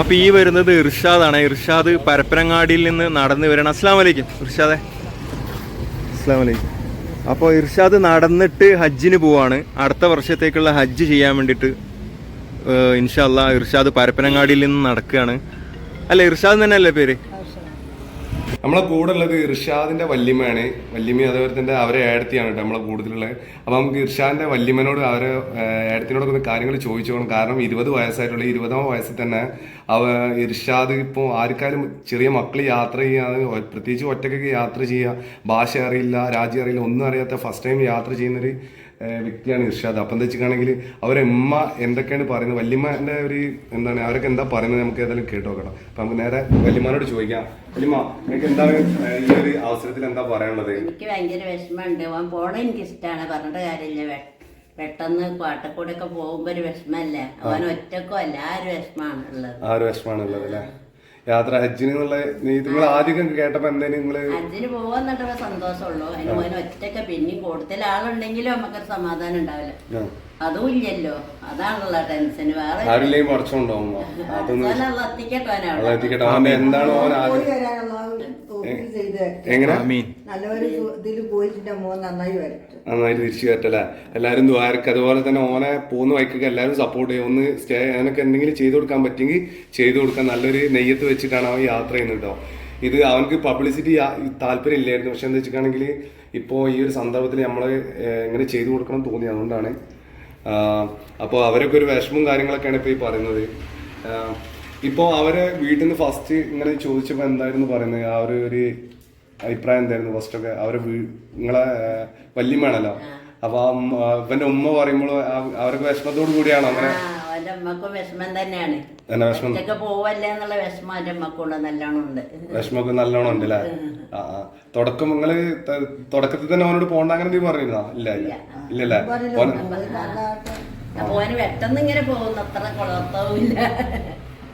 അപ്പോൾ ഈ വരുന്നത് ഇർഷാദാണ്. ഇർഷാദ് പരപ്പനങ്ങാടിയിൽ നിന്ന് നടന്നു വരണം. അസ്സാം വലൈക്കും ഇർഷാദെ. അസ്സാം വലൈക്കും അപ്പോൾ ഇർഷാദ് നടന്നിട്ട് ഹജ്ജിന് പോവാണ്. അടുത്ത വർഷത്തേക്കുള്ള ഹജ്ജ് ചെയ്യാൻ വേണ്ടിയിട്ട് ഇൻഷാല്ല ഇർഷാദ് പരപ്പനങ്ങാടിയിൽ നിന്ന് നടക്കുകയാണ്. അല്ല ഇർഷാദ് തന്നെ അല്ലേ പേര്? നമ്മളെ കൂടെ ഉള്ളത് ഇർഷാദിന്റെ വല്യമ്മയാണ്. വല്യമ്മ അതേപോലെ തന്നെ അവരെ ഏടത്തിയാണ് കേട്ടോ നമ്മളെ കൂടുതലുള്ളത് അപ്പൊ നമുക്ക് ഇർഷാദിന്റെ വല്യമ്മനോട് അവരെ ഏടത്തിനോടൊക്കെ കാര്യങ്ങൾ ചോദിച്ചു പോകണം കാരണം ഇരുപത് വയസ്സായിട്ടുള്ള ഇരുപതാം വയസ്സിൽ തന്നെ അവ ഇർഷാദ് ഇപ്പോൾ ആർക്കാരും ചെറിയ മക്കൾ യാത്ര ചെയ്യാതെ പ്രത്യേകിച്ച് ഒറ്റയ്ക്കൊക്കെ യാത്ര ചെയ്യുക ഭാഷ അറിയില്ല രാജ്യം അറിയില്ല ഒന്നും അറിയാത്ത ഫസ്റ്റ് ടൈം യാത്ര ചെയ്യുന്നൊരു വ്യക്തിയാണ് ഇർഷാദ്. അപ്പം എന്താ വെച്ചിട്ടാണെങ്കിൽ അവരെമ്മ എന്തൊക്കെയാണ് പറയുന്നത്? വല്യമ്മന്റെ ഒരു എന്താണ്? അവരൊക്കെ എന്താ പറയുന്നത് നമുക്ക് ഏതായാലും കേട്ട് നോക്കണം. അപ്പൊ നമുക്ക് നേരെ വല്യമ്മനോട് ചോദിക്കാം. വല്യമ്മ നിങ്ങൾക്ക് എന്താണ് ഈ ഒരു അവസരത്തിൽ എന്താ പറയാനുള്ളത്? എനിക്ക് ഭയങ്കര വിഷമമുണ്ട്. അവൻ പോണ എനിക്ക് ഇഷ്ടമാണ് പറഞ്ഞിട്ട് കാര്യമില്ല. പെട്ടെന്ന് പാട്ടക്കൂടെ ഒക്കെ പോകുമ്പോ ഒരു വിഷമല്ലേ അവൻ ഒറ്റക്കോ അല്ല. ആ ഒരു വിഷമാണ് ഉള്ളത് ആ ഒരു വിഷമാണുള്ളത് അല്ലേ? യാത്ര ഹജ്ജിന് എന്നുള്ള നിങ്ങൾ ആദ്യം കേട്ടപ്പോ എന്തായാലും നിങ്ങൾ? ഹജ്ജിന് പോവാന്നിട്ട് സന്തോഷമുള്ളൂ. അതിന് മോന് ഒറ്റയ്ക്ക് പിന്നെയും കൂടുതൽ ആളുണ്ടെങ്കിലും നമുക്കൊരു സമാധാനം ഉണ്ടാവില്ല. അതും ഇല്ലല്ലോ. അതാണുള്ള ടെൻഷൻ വേറെ ആരില്ലെങ്കിൽ കുറച്ചുണ്ടാവും അതൊന്നും എത്തിക്കട്ടോ എന്താണ് എങ്ങനെ? നന്നായിട്ട് തിരിച്ചു കയറ്റല്ലേ എല്ലാവരും ദ്വാരക്ക് അതുപോലെ തന്നെ ഓനെ പോകുന്ന വൈക്കൊക്കെ എല്ലാവരും സപ്പോർട്ട് ചെയ്യും. ഒന്ന് സ്റ്റേ അതിനൊക്കെ എന്തെങ്കിലും ചെയ്തു കൊടുക്കാൻ പറ്റുമെങ്കിൽ ചെയ്തു കൊടുക്കാൻ നല്ലൊരു നെയ്യത്ത് വെച്ചിട്ടാണ് അവൻ യാത്ര ചെയ്യുന്നത് കേട്ടോ ഇത് അവനക്ക് പബ്ലിസിറ്റി താല്പര്യം ഇല്ലായിരുന്നു. പക്ഷെ എന്താ വെച്ചിട്ടാണെങ്കിൽ ഇപ്പോൾ ഈ ഒരു സന്ദർഭത്തിൽ നമ്മൾ ഇങ്ങനെ ചെയ്തു കൊടുക്കണം തോന്നി. അതുകൊണ്ടാണ്. അപ്പോൾ അവരൊക്കെ ഒരു വിഷമവും കാര്യങ്ങളൊക്കെയാണ് ഇപ്പോൾ ഈ പറയുന്നത്. ഇപ്പോൾ അവരെ വീട്ടിൽ നിന്ന് ഫസ്റ്റ് ഇങ്ങനെ ചോദിച്ചപ്പോൾ എന്തായിരുന്നു പറയുന്നത് ആ ഒരു ഒരു അഭിപ്രായം എന്തായിരുന്നു ഫസ്റ്റ് ഒക്കെ? അവരെ നിങ്ങളെ വല്യമ്മയാണല്ലോ. അപ്പൊ ഇവന്റെ ഉമ്മ പറയുമ്പോൾ അവരൊക്കെ വിഷമത്തോട് കൂടിയാണ് അങ്ങനെ? ആ അവന്റെ അമ്മക്കും വിഷമം തന്നെയാണ്. തന്നെ വിഷമം. പോവല്ലേ എന്നുള്ള വിഷമം അവന്റെ അമ്മക്കുള്ള നല്ലോണം ഉണ്ട്. വിഷമമൊക്കെ നല്ലോണം ഉണ്ട് അല്ലേ തുടക്കം നിങ്ങൾ തുടക്കത്തിൽ തന്നെ അവനോട് പോണ്ട അങ്ങനെ പറഞ്ഞിരുന്നോ? ഇല്ല ഇല്ല. ഇല്ലല്ലേ അപ്പൊ അവന് പെട്ടെന്ന് ഇങ്ങനെ പോകുന്നു. അത്ര കുളർത്തവും ഇല്ല.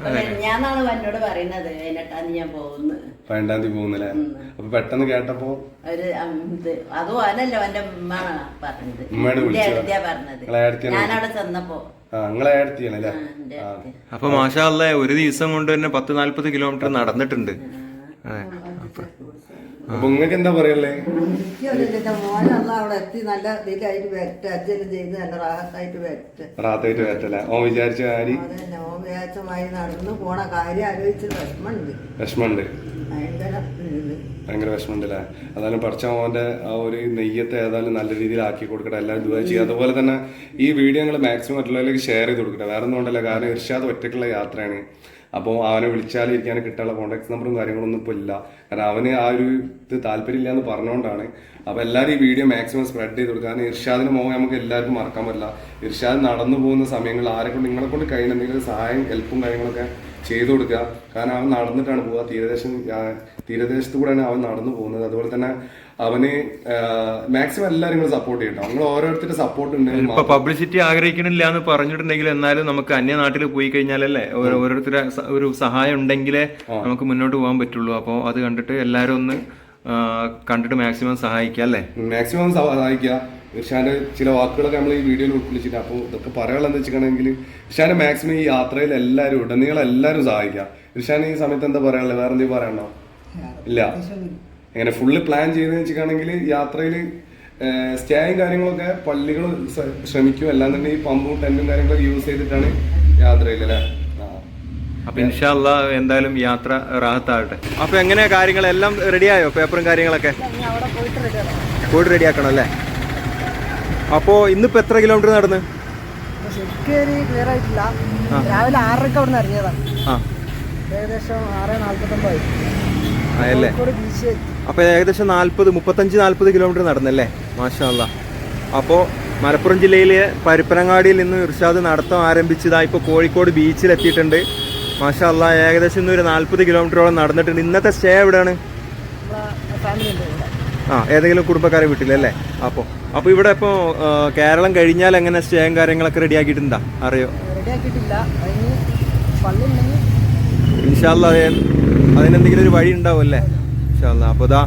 എന്നോട് പറയുന്നത് അതിനെട്ടാന്ന് ഞാൻ പോകുന്നു. പതിനെട്ടാം തീയതി പോകുന്നില്ലേ? അപ്പൊ പെട്ടെന്ന് കേട്ടപ്പോ? ഒരു ഉം, ഇത് അതും അവനല്ല അവന്റെ ഉമ്മാണ് പറഞ്ഞത്. ഉമ്മയോട് എന്റെ വിളിച്ചതാ? അടുത്താ പറഞ്ഞത്. നിങ്ങളെ അടുത്താണ് ഞാനവിടെ ചെന്നപ്പോ. ആ നിങ്ങളെ ഏടത്തിയാണല്ലേ ആ, എന്റെ അടുത്ത്. അപ്പൊ മാഷാ അല്ലേ ഒരു ദിവസം കൊണ്ട് തന്നെ പത്ത് നാല്പത് കിലോമീറ്റർ നടന്നിട്ടുണ്ട്. അപ്പൊ. നിങ്ങൾക്ക് എന്താ പറയല്ലേ മോനല്ല അവിടെ എത്തി നല്ല ഇതിലായിട്ട് വരട്ടെ അച്ഛനും ചെയ്ത് നല്ല റാഹത്തായിട്ട് വരട്ടെ. റാത്തായിട്ട് പറ്റല്ലേ ഓൻ വിചാരിച്ച കാര്യം അതന്നെ ഓൻ വിചാരിച്ചമായി നടന്നു പോണ കാര്യം ആലോചിച്ച് വിഷമമുണ്ട്. വിഷമമുണ്ട്. ഭയങ്കര ഇത്. ഭയങ്കര വിഷമമുണ്ടല്ലേ അതായാലും പഠിച്ച മോന്റെ ആ ഒരു നെയ്യത്തെ ഏതായാലും നല്ല രീതിയിൽ ആക്കി കൊടുക്കട്ടെ എല്ലാവരും ദുബായ് ചെയ്യുക. അതുപോലെ തന്നെ ഈ വീഡിയോ നിങ്ങൾ മാക്സിമം മറ്റുള്ളവരിലേക്ക് ഷെയർ ചെയ്ത് കൊടുക്കട്ടെ. വേറെ ഒന്നും ഉണ്ടല്ലോ. കാരണം ഇർഷാദ് ഒറ്റയ്ക്കുള്ള യാത്രയാണ്. അപ്പോൾ അവനെ വിളിച്ചാൽ ഇരിക്കാൻ കിട്ടാനുള്ള കോൺടാക്ട് നമ്പറും കാര്യങ്ങളൊന്നും ഇപ്പോൾ ഇല്ല. കാരണം അവന് ആ ഒരു ഇത് താല്പര്യമില്ല എന്ന് പറഞ്ഞുകൊണ്ടാണ് അപ്പോൾ എല്ലാവരും ഈ വീഡിയോ മാക്സിമം സ്പ്രെഡ് ചെയ്ത് കൊടുക്കുക കാരണം ഇർഷാദിന് മോഹം നമുക്ക് എല്ലാവർക്കും മറക്കാൻ പറ്റില്ല. ഇർഷാദ് നടന്നു പോകുന്ന സമയങ്ങളിൽ ആരെക്കൊണ്ട് കൊണ്ട് നിങ്ങളെ കൊണ്ട് കഴിയുന്ന എന്തെങ്കിലും സഹായം ഹെൽപ്പും കാര്യങ്ങളൊക്കെ ചെയ്തു കൊടുക്കുക. കാരണം അവൻ നടന്നിട്ടാണ് പോവുക. തീരദേശം തീരദേശത്ത് കൂടെയാണ് അവൻ നടന്നു പോകുന്നത്. അതുപോലെ തന്നെ അവന് മാക്സിമം എല്ലാവരും നിങ്ങൾ സപ്പോർട്ട് ചെയ്യട്ടോ. നിങ്ങൾ ഓരോരുത്തരുടെ സപ്പോർട്ട് ഉണ്ടെങ്കിൽ ഇപ്പൊ പബ്ലിസിറ്റി ആഗ്രഹിക്കണില്ല എന്ന് പറഞ്ഞിട്ടുണ്ടെങ്കിൽ എന്നാലും നമുക്ക് അന്യ നാട്ടിൽ പോയി കഴിഞ്ഞാലല്ലേ ഓരോ- ഓരോരുത്തരുടെ ഒരു സഹായം ഉണ്ടെങ്കിലേ നമുക്ക് മുന്നോട്ട് പോകാൻ പറ്റുള്ളൂ. അപ്പോൾ അത് കണ്ടിട്ട് എല്ലാവരും ഒന്ന് കണ്ടിട്ട് മാക്സിമം സഹായിക്കാം അല്ലേ? മാക്സിമം സഹായിക്കുക. ഇർഷാന്റെ ചില വാക്കുകളൊക്കെ നമ്മൾ ഈ വീഡിയോയിൽ ഉൾക്കൊള്ളിച്ചിട്ട് അപ്പോൾ ഇതൊക്കെ പറയാനുള്ളത് വെച്ചിട്ടുണ്ടെങ്കിൽ ഇർഷാന്റെ മാക്സിമം ഈ യാത്രയിൽ എല്ലാവരും ഉടനീളം എല്ലാവരും സഹായിക്കുക ഇർഷാൻ ഈ സമയത്ത് എന്താ പറയാനുള്ളത് വേറെ എന്തെങ്കിലും പറയാനുണ്ടോ? ഇല്ല. എങ്ങനെ ഫുള്ള് പ്ലാൻ ചെയ്തെന്ന് വെച്ചിട്ടാണെങ്കിൽ യാത്രയിൽ സ്റ്റേയും കാര്യങ്ങളൊക്കെ പള്ളികൾ ശ്രമിക്കും. അല്ലാന്നുണ്ടെങ്കിൽ ഈ പമ്പും ടെന്റും കാര്യങ്ങളൊക്കെ യൂസ് ചെയ്തിട്ടാണ് യാത്രയിൽ അല്ലേ? അപ്പൊ ഇൻഷാല്ല എന്തായാലും യാത്ര റാഹത്താവട്ടെ അപ്പൊ എങ്ങനെയാ കാര്യങ്ങളെല്ലാം റെഡിയായോ പേപ്പറും കാര്യങ്ങളൊക്കെ? പോയിട്ട് റെഡി റെഡിയാക്കണം അല്ലേ? അപ്പോ ഇന്നിപ്പോ എത്ര കിലോമീറ്റർ നടന്ന്? ക്ലിയർ ആയിട്ടില്ല. രാവിലെ ആറരക്ക് അവിടെ നിന്ന് ഇറങ്ങിയതാണ് ആ. ഏകദേശം ആറ് അപ്പോൾ ഏകദേശം നാൽപ്പത് മുപ്പത്തഞ്ച് നാൽപ്പത് കിലോമീറ്റർ നടന്നല്ലേ? മാഷാ അപ്പോ അപ്പോൾ മലപ്പുറം ജില്ലയിലെ പരുപ്പനങ്ങാടിയിൽ നിന്ന് ഇർഷാദ് നടത്തം ആരംഭിച്ചതാ ഇപ്പോൾ കോഴിക്കോട് ബീച്ചിൽ എത്തിയിട്ടുണ്ട്. മാഷാ അല്ലാ ഏകദേശം ഇന്ന് ഒരു നാൽപ്പത് കിലോമീറ്ററോളം നടന്നിട്ടുണ്ട്. ഇന്നത്തെ സ്റ്റേ എവിടെയാണ്? ഫാമിലി ആ ഏതെങ്കിലും കുടുംബക്കാരെ വീട്ടിലല്ലേ അപ്പോൾ അപ്പോൾ ഇവിടെ ഇപ്പോൾ കേരളം കഴിഞ്ഞാൽ എങ്ങനെ സ്റ്റേയും കാര്യങ്ങളൊക്കെ റെഡിയാക്കിയിട്ടുണ്ടാ? അറിയോ? ഇൻഷാല്ല അത്. അതിനെന്തെങ്കിലും ഒരു വഴി ഉണ്ടാവും അല്ലേ? ഇൻഷാല്ല അപ്പോൾ ഇതാ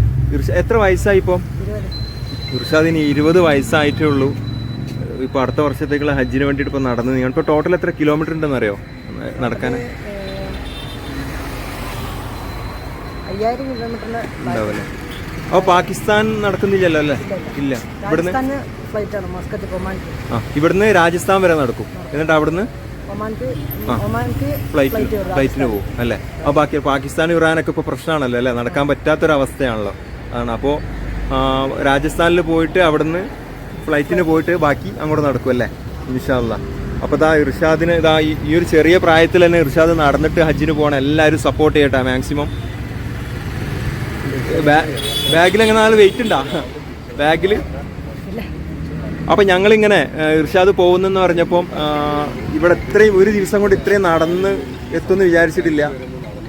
എത്ര വയസ്സായി ഇപ്പോൾ ഇർഷാദിന് ഇരുപത് വയസ്സായിട്ടേ ഉള്ളൂ. ഇപ്പോൾ അടുത്ത വർഷത്തേക്കുള്ള ഹജ്ജിന് വേണ്ടിയിട്ട് ഇപ്പോൾ നടന്നു നിങ്ങൾ ഇപ്പോൾ ടോട്ടൽ എത്ര കിലോമീറ്റർ ഉണ്ടെന്ന് അറിയോ? നടക്കാൻ ഉണ്ടാവില്ലേ അപ്പോൾ പാകിസ്ഥാൻ നടക്കുന്നില്ലല്ലോ അല്ലേ? ഇല്ല. ഇവിടുന്ന്? ഒമാൻക്ക്. ആ ഇവിടുന്ന് രാജസ്ഥാൻ വരെ നടക്കും. എന്നിട്ട് അവിടുന്ന്? ഫ്ലൈറ്റ് ഫ്ലൈറ്റിന് പോകും അല്ലേ? അപ്പോൾ ബാക്കി പാകിസ്ഥാൻ ഇറാനൊക്കെ ഇപ്പോൾ പ്രശ്നമാണല്ലോ അല്ലേ? നടക്കാൻ പറ്റാത്തൊരവസ്ഥയാണല്ലോ. ആണ് അപ്പോൾ രാജസ്ഥാനിൽ പോയിട്ട് അവിടുന്ന് ഫ്ലൈറ്റിന് പോയിട്ട് ബാക്കി അങ്ങോട്ട് നടക്കും അല്ലേ? ഇൻഷാല്ല അപ്പോൾ ഇതാ ഇർഷാദിന് ഇതാ ഈ- ഈ ഒരു ചെറിയ പ്രായത്തിൽ തന്നെ ഇർഷാദ് നടന്നിട്ട് ഹജ്ജിന് പോകണം എല്ലാവരും സപ്പോർട്ട് ചെയ്യട്ടെ മാക്സിമം ബാഗിൽ എങ്ങനെ നാല് വെയിറ്റ് ഉണ്ടാ ബാഗിൽ അപ്പം ഞങ്ങളിങ്ങനെ ഇർഷാദ് പോകുന്നെന്ന് പറഞ്ഞപ്പം ഇവിടെ ഇത്രയും ഒരു ദിവസം കൊണ്ട് ഇത്രയും നടന്ന് എത്തുമെന്ന് വിചാരിച്ചിട്ടില്ല.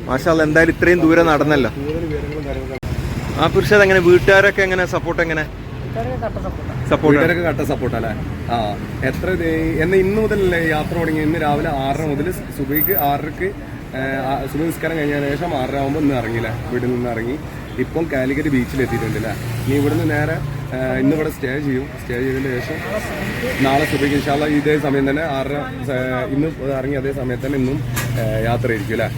മാഷാല്ല എന്തായാലും ഇത്രയും ദൂരം നടന്നല്ലോ. ആ ഇർഷാദ് എങ്ങനെ വീട്ടുകാരൊക്കെ എങ്ങനെ സപ്പോർട്ട് എങ്ങനെ? കട്ട സപ്പോർട്ടാണ് സപ്പോർട്ട് അല്ലേ? ആ എത്ര ദേ- എന്ന് ഇന്ന് മുതലല്ലേ യാത്ര തുടങ്ങി? ഇന്ന് രാവിലെ ആറര മുതൽ സുബൈക്ക് ആറരക്ക് സുബൈ നിസ്കാരം കഴിഞ്ഞതിന് ശേഷം ആറര ആകുമ്പോൾ ഇന്ന് ഇറങ്ങിയില്ല വീട്ടിൽ നിന്ന് ഇറങ്ങി. ഇപ്പം കാലിക്കറ്റ് ബീച്ചിൽ എത്തിയിട്ടുണ്ടല്ലേ ഇനി ഇവിടുന്ന് നേരെ ഇന്നിവിടെ സ്റ്റേ ചെയ്യും. സ്റ്റേ ചെയ്തതിന് ശേഷം നാളെ സുബൈക്ക് ഇൻഷാല്ല ഇതേ സമയം തന്നെ ആറര ഇന്ന് ഇറങ്ങി അതേ സമയത്ത് തന്നെ ഇന്നും യാത്ര ആയിരിക്കും അല്ലേ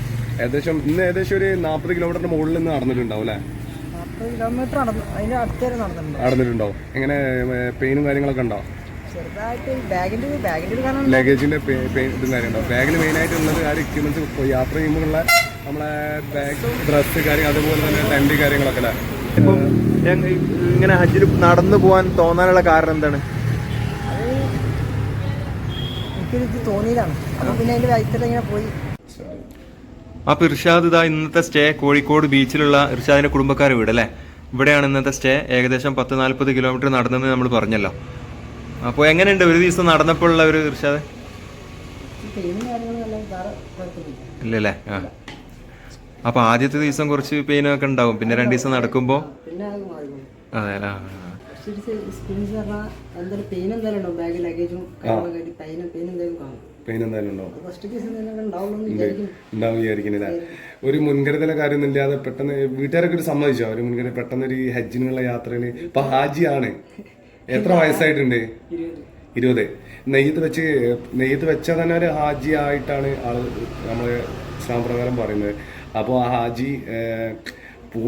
ഏകദേശം ഇന്ന് ഏകദേശം ഒരു നാൽപ്പത് കിലോമീറ്ററിന് മുകളിൽ നിന്ന് നടന്നിട്ടുണ്ടാവും അല്ലേ നടന്നിട്ടുണ്ട്. എങ്ങനെ പെയിനും കാര്യങ്ങളൊക്കെ ഉണ്ടോ? ലഗേജിന്റെ ലഗേജിന്റെ ഇതും കാര്യമുണ്ടോ ബാഗിൽ മെയിൻ ആയിട്ട് ഉള്ളത് ആ എക്യുപ്മെന്റ്സ് യാത്ര ചെയ്യുമ്പോഴുള്ള നമ്മളെ ബാഗ് ഡ്രസ്സ് കാര്യങ്ങൾ അതുപോലെ തന്നെ ടെന്റ് കാര്യങ്ങളൊക്കെ അല്ലേ? ഇപ്പം ഇങ്ങനെ ഹജ്ജിൽ നടന്നു പോകാൻ തോന്നാനുള്ള കാരണം എന്താണ്? തോന്നിയതാണ്. അപ്പൊ പിന്നെ അതിന്റെ വയറ്റിൽ ഇങ്ങനെ പോയി. അപ്പൊ ഇർഷാദ് ഇതാ ഇന്നത്തെ സ്റ്റേ കോഴിക്കോട് ബീച്ചിലുള്ള ഇർഷാദിന്റെ കുടുംബക്കാരെ വീട് അല്ലേ? ഇവിടെയാണ് ഇന്നത്തെ സ്റ്റേ. ഏകദേശം പത്ത് നാല്പത് കിലോമീറ്റർ നടന്നെന്ന് നമ്മൾ പറഞ്ഞല്ലോ. അപ്പോൾ എങ്ങനെയുണ്ട്? ഒരു ദിവസം നടന്നപ്പോഴുള്ള ഒരു ഇർഷാദ്? ഇല്ലല്ലേ ആ. അപ്പൊ ആദ്യത്തെ ദിവസം കുറച്ച് പെയിൻ ഒക്കെ ഉണ്ടാവും. പിന്നെ രണ്ട് ദിവസം നടക്കുമ്പോൾ പിന്നെ അത് പെയിൻ എന്തായാലും ഉണ്ടാവും വിചാരിക്കുന്നില്ല ഒരു മുൻകരുതല കാര്യമൊന്നും ഇല്ലാതെ പെട്ടെന്ന് വീട്ടുകാരൊക്കെ ഒരു സമ്മതിച്ചോ? ഒരു മുൻകരുതൽ പെട്ടെന്ന് ഒരു ഹജ്ജിനുള്ള യാത്രയിൽ ഇപ്പൊ ഹാജിയാണ്. എത്ര വയസ്സായിട്ടുണ്ട്? ഇരുപത്. നെയ്യത്ത് വെച്ച് നെയ്യത്ത് വെച്ചാൽ തന്നെ ഒരു ഹാജി ആയിട്ടാണ് ആൾ നമ്മൾ ഇസ്ലാം പ്രകാരം പറയുന്നത്. അപ്പോൾ ആ ഹാജി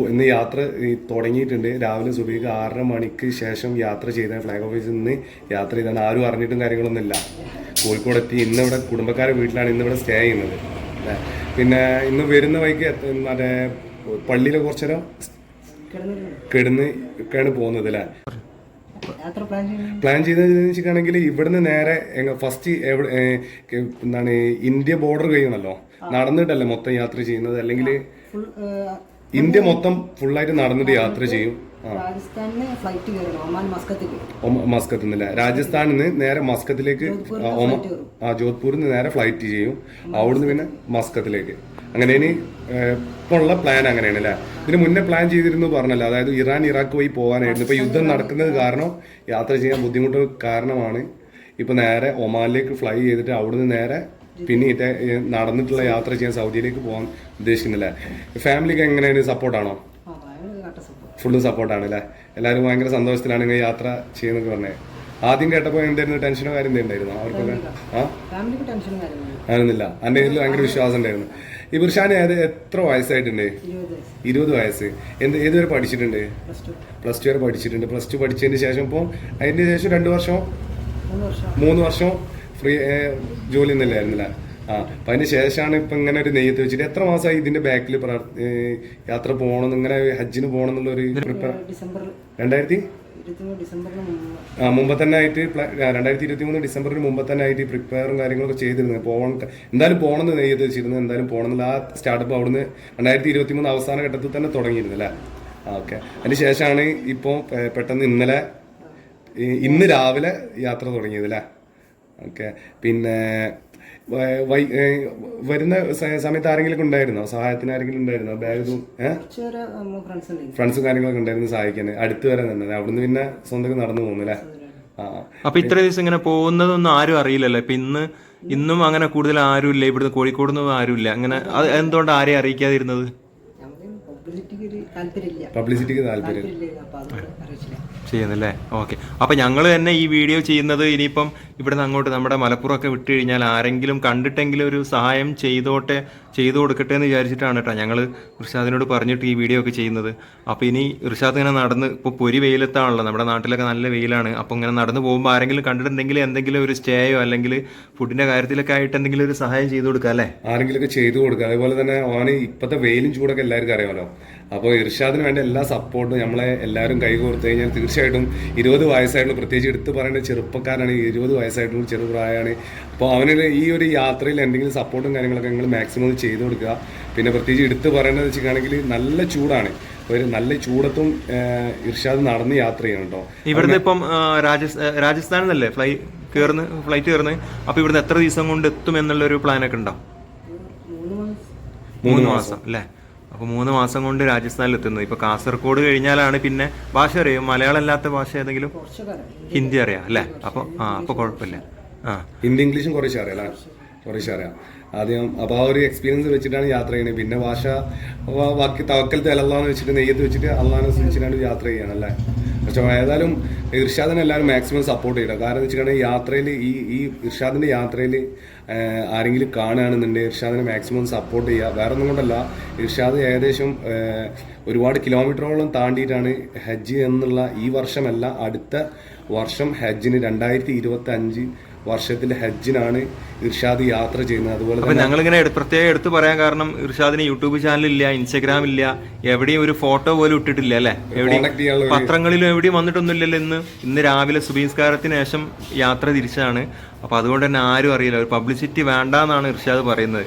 ഇന്ന് യാത്ര തുടങ്ങിയിട്ടുണ്ട്. രാവിലെ സുബൈക്ക് ആറര മണിക്ക് ശേഷം യാത്ര ചെയ്ത ഫ്ലാഗ് ഓഫീസിൽ നിന്ന് യാത്ര ചെയ്താണ് ആരും അറിഞ്ഞിട്ടും കാര്യങ്ങളൊന്നും ഇല്ല കോഴിക്കോട് എത്തി. ഇന്ന് ഇവിടെ കുടുംബക്കാരുടെ വീട്ടിലാണ് ഇന്ന് ഇവിടെ സ്റ്റേ ചെയ്യുന്നത്. പിന്നെ ഇന്ന് വരുന്ന വഴിക്ക് എത്ത- മറ്റേ പള്ളിയിലെ കുറച്ചു നേരം കിടന്ന് ഒക്കെയാണ് പോകുന്നത് അല്ലേ? പ്ലാൻ ചെയ്തതെന്ന് വെച്ചിട്ടാണെങ്കിൽ ഇവിടുന്ന് നേരെ ഫസ്റ്റ് എവിടെ എന്താണ് ഇന്ത്യ ബോർഡർ കഴിയണല്ലോ നടന്നിട്ടല്ലേ മൊത്തം യാത്ര ചെയ്യുന്നത്? അല്ലെങ്കിൽ ഇന്ത്യ മൊത്തം ഫുള്ളായിട്ട് നടന്നിട്ട് യാത്ര ചെയ്യും. മസ്കത്ത് നിന്നില്ല? രാജസ്ഥാനിൽ നിന്ന് നേരെ മസ്കത്തിലേക്ക് ആ, ആ ജോധ്പൂരിൽ നിന്ന് നേരെ ഫ്ലൈറ്റ് ചെയ്യും. അവിടുന്ന് പിന്നെ മസ്കത്തിലേക്ക്. അങ്ങനെ ഇനി ഇപ്പോഴുള്ള പ്ലാൻ അങ്ങനെയാണ് അല്ലേ? ഇതിന് മുന്നേ പ്ലാൻ ചെയ്തിരുന്നു പറഞ്ഞല്ലോ. അതായത് ഇറാൻ ഇറാഖ് വഴി പോകാനായിരുന്നു. ഇപ്പൊ യുദ്ധം നടക്കുന്നത് കാരണം യാത്ര ചെയ്യാൻ ബുദ്ധിമുട്ട് കാരണമാണ്. ഇപ്പൊ നേരെ ഒമാനിലേക്ക് ഫ്ലൈ ചെയ്തിട്ട് അവിടുന്ന് നേരെ പിന്നെ ഇതേ, നടന്നിട്ടുള്ള യാത്ര ചെയ്യാൻ സൗദിയിലേക്ക് പോകാൻ ഉദ്ദേശിക്കുന്നില്ല? ഫാമിലിക്ക് എങ്ങനെയാണ് സപ്പോർട്ടാണോ ഫുള്ള് സപ്പോർട്ടാണ് അല്ലേ എല്ലാവരും ഭയങ്കര സന്തോഷത്തിലാണ് ഇങ്ങനെ യാത്ര ചെയ്യുന്നൊക്കെ പറഞ്ഞത് ആദ്യം കേട്ടപ്പോൾ എന്തായിരുന്നു? ടെൻഷനോ കാര്യം ഉണ്ടായിരുന്നു? അവർക്കൊക്കെ? ആയിരുന്നില്ല. എന്റെ ഇതിൽ ഭയങ്കര വിശ്വാസം ഉണ്ടായിരുന്നു. ഈ ഏത് എത്ര വയസ്സായിട്ടുണ്ട്? ഇരുപത് വയസ്സ്. എന്ത് ഏതുവരെ പഠിച്ചിട്ടുണ്ട്? പ്ലസ് ടു വരെ പഠിച്ചിട്ടുണ്ട്. പ്ലസ് ടു പഠിച്ചതിന് ശേഷം ഇപ്പോൾ അതിന് ശേഷം രണ്ട് വർഷം. മൂന്ന് വർഷം? ഫ്രീ ജോലി ഒന്നുമില്ലായിരുന്നില്ല? ആ അപ്പം അതിന് ശേഷമാണ് ഇപ്പം ഇങ്ങനെ ഒരു നെയ്യത്ത് വെച്ചിട്ട് എത്ര മാസമായി ഇതിന്റെ ബാക്കിൽ യാത്ര പോകണം ഇങ്ങനെ ഹജ്ജിന് പോകണം എന്നുള്ള ഒരു രണ്ടായിരത്തി? ആ മുമ്പ്. തന്നെ ആയിട്ട് രണ്ടായിരത്തി ഇരുപത്തി മൂന്ന് ഡിസംബറിന് മുമ്പ് തന്നെ ആയിട്ട് പ്രിപ്പയറും കാര്യങ്ങളൊക്കെ ചെയ്തിരുന്നു പോകണം എന്തായാലും പോകണമെന്ന് നെയ്യത്ത് വെച്ചിരുന്നു എന്തായാലും പോകണം എന്നുള്ള ആ സ്റ്റാർട്ടപ്പ് അവിടുന്ന് രണ്ടായിരത്തി ഇരുപത്തി മൂന്ന് അവസാന ഘട്ടത്തിൽ തന്നെ തുടങ്ങിയിരുന്നു അല്ലേ? ആ ഓക്കെ. അതിന് ശേഷമാണ് ഇപ്പോൾ പെട്ടെന്ന് ഇന്നലെ ഇന്ന് രാവിലെ യാത്ര തുടങ്ങിയത് അല്ലേ? ഓക്കെ. പിന്നെ വൈ- വരുന്ന സമയത്ത് ആരെങ്കിലും ഉണ്ടായിരുന്നോ? സഹായത്തിന് ആരെങ്കിലും ഉണ്ടായിരുന്നോ? ബാഗ് ഫ്രണ്ട്സ് ഉണ്ട് ഫ്രണ്ട്സും കാര്യങ്ങളൊക്കെ ഉണ്ടായിരുന്നു സഹായിക്കാൻ. അടുത്ത് വരെ നിന്നത് അവിടുന്ന് പിന്നെ സ്വന്തം നടന്നു പോകുന്നല്ലേ അപ്പൊ ഇത്ര ദിവസം ഇങ്ങനെ പോകുന്നതൊന്നും ആരും അറിയില്ലല്ലോ? ഇപ്പൊ ഇന്ന് ഇന്നും അങ്ങനെ കൂടുതൽ ആരും ഇല്ല. ഇവിടുന്ന് കോഴിക്കോട് നിന്നും ആരും ഇല്ല അങ്ങനെ അത് എന്തുകൊണ്ട് ആരെയും അറിയിക്കാതിരുന്നത്? നമുക്ക് പബ്ലിസിറ്റിക്ക് താല്പര്യമില്ല. പബ്ലിസിറ്റിക്ക് താല്പര്യം. താല്പര്യമില്ല. അപ്പൊ അറിയിച്ചില്ല ചെയ്യുന്നല്ലേ? ഓക്കെ. അപ്പൊ ഞങ്ങൾ തന്നെ ഈ വീഡിയോ ചെയ്യുന്നത് ഇനിയിപ്പം ഇവിടുന്ന് അങ്ങോട്ട് നമ്മുടെ മലപ്പുറമൊക്കെ വിട്ടു കഴിഞ്ഞാൽ ആരെങ്കിലും കണ്ടിട്ടെങ്കിലും ഒരു സഹായം ചെയ്തോട്ടെ ചെയ്തു കൊടുക്കട്ടെ എന്ന് വിചാരിച്ചിട്ടാണ് കേട്ടോ ഞങ്ങൾ ഋഷാദിനോട് പറഞ്ഞിട്ട് ഈ വീഡിയോ ഒക്കെ ചെയ്യുന്നത്. അപ്പോൾ ഇനി ഋഷാദ് ഇങ്ങനെ നടന്ന് ഇപ്പോൾ പൊരി വെയിലത്താണല്ലോ നമ്മുടെ നാട്ടിലൊക്കെ നല്ല വെയിലാണ്. അപ്പോൾ ഇങ്ങനെ നടന്ന് പോകുമ്പോൾ ആരെങ്കിലും കണ്ടിട്ടുണ്ടെങ്കിൽ എന്തെങ്കിലും ഒരു സ്റ്റേയോ അല്ലെങ്കിൽ ഫുഡിന്റെ കാര്യത്തിലൊക്കെ ആയിട്ട് എന്തെങ്കിലും ഒരു സഹായം ചെയ്തു കൊടുക്കുക അല്ലേ? ആരെങ്കിലുമൊക്കെ ചെയ്തു കൊടുക്കുക. അതുപോലെ തന്നെ ഓന് ഇപ്പോഴത്തെ വെയിലും ചൂടൊക്കെ എല്ലാവർക്കും അറിയാമല്ലോ. അപ്പോൾ ഇർഷാദിന് വേണ്ട എല്ലാ സപ്പോർട്ടും നമ്മളെ എല്ലാവരും കൈകോർത്ത് കഴിഞ്ഞാൽ തീർച്ചയായിട്ടും ഇരുപത് വയസ്സായിട്ടുള്ള പ്രത്യേകിച്ച് എടുത്ത് പറയേണ്ട ചെറുപ്പക്കാരാണ് ഇരുപത് ഇരുപത് വയസ്സായിട്ടുള്ള ചെറു പ്രായമാണ്. അപ്പോൾ അവന് ഈ ഒരു യാത്രയിൽ എന്തെങ്കിലും സപ്പോർട്ടും കാര്യങ്ങളൊക്കെ നിങ്ങൾ മാക്സിമം ചെയ്തു കൊടുക്കുക. പിന്നെ പ്രത്യേകിച്ച് എടുത്ത് പറയുന്നത് വെച്ചിട്ടാണെങ്കിൽ നല്ല ചൂടാണ്. ഒരു നല്ല ചൂടത്തും ഇർഷാദ് നടന്ന് യാത്ര ചെയ്യണം കേട്ടോ. ഇവിടുന്ന് ഇപ്പം ആ, രാജസ് ആ, രാജസ്ഥാനിൽ നിന്നല്ലേ ഫ്ലൈ കയറുന്ന ഫ്ലൈറ്റ് കയറുന്നത് അപ്പോൾ ഇവിടുന്ന് എത്ര ദിവസം കൊണ്ട് എത്തും എന്നുള്ളൊരു പ്ലാനൊക്കെ ഉണ്ടോ? മൂന്ന് മാസം. അല്ലേ? അപ്പോൾ മൂന്ന് മാസം കൊണ്ട് രാജസ്ഥാനിൽ എത്തുന്നത് ഇപ്പോൾ കാസർഗോഡ് കഴിഞ്ഞാലാണ് പിന്നെ ഭാഷ അറിയും? മലയാളം അല്ലാത്ത ഭാഷ ഏതെങ്കിലും? ഹിന്ദി അറിയാം അല്ലേ? അപ്പോൾ ആ അപ്പോൾ കുഴപ്പമില്ല. ആ. ഹിന്ദി ഇംഗ്ലീഷും കുറേശ്ശെ അറിയാം അല്ലേ? അറിയാം. ആദ്യം അപ്പോൾ ആ ഒരു എക്സ്പീരിയൻസ് വെച്ചിട്ടാണ് യാത്ര ചെയ്യുന്നത്. പിന്നെ ഭാഷ ബാക്കി തവക്കൽ അല്ലാന്ന് വെച്ചിട്ട് നെയ്യത്ത് വെച്ചിട്ട് അള്ളാനെ വെച്ചിട്ടാണ് യാത്ര ചെയ്യണം അല്ലേ? പക്ഷെ ഏതായാലും ഇർഷാദിനെ എല്ലാവരും മാക്സിമം സപ്പോർട്ട് ചെയ്യണം. കാരണം എന്ന് വെച്ചിട്ടുണ്ടെങ്കിൽ യാത്രയിൽ ഈ ഈ ഇർഷാദിന്റെ യാത്രയിൽ ആരെങ്കിലും കാണുകയാണെന്നുണ്ടെങ്കിൽ ഇർഷാദിനെ മാക്സിമം സപ്പോർട്ട് ചെയ്യുക. വേറെ ഒന്നും കൊണ്ടല്ല ഇർഷാദ് ഏകദേശം ഒരുപാട് കിലോമീറ്ററോളം താണ്ടിയിട്ടാണ് ഹജ്ജ് എന്നുള്ള ഈ വർഷമല്ല അടുത്ത വർഷം ഹജ്ജിന് രണ്ടായിരത്തി ഇരുപത്തി അഞ്ച് വർഷത്തിലെ ഹജ്ജിനാണ് ഇർഷാദ് യാത്ര ചെയ്യുന്നത്. അതുപോലെ തന്നെ ഞങ്ങളിങ്ങനെ ഇങ്ങനെ പ്രത്യേകം എടുത്തു പറയാൻ കാരണം ഇർഷാദിന് യൂട്യൂബ് ചാനൽ ഇല്ല ഇൻസ്റ്റാഗ്രാം ഇല്ല എവിടെയും ഒരു ഫോട്ടോ പോലും ഇട്ടിട്ടില്ല അല്ലേ? എവിടെയും പത്രങ്ങളിലും എവിടെയും വന്നിട്ടൊന്നുമില്ലല്ലോ ഇന്ന്. ഇന്ന് രാവിലെ സുബീസ്കാരത്തിന് ശേഷം യാത്ര തിരിച്ചാണ്. അപ്പൊ അതുകൊണ്ട് തന്നെ ആരും അറിയില്ല. ഒരു പബ്ലിസിറ്റി വേണ്ടാന്നാണ് ഇർഷാദ് പറയുന്നത്.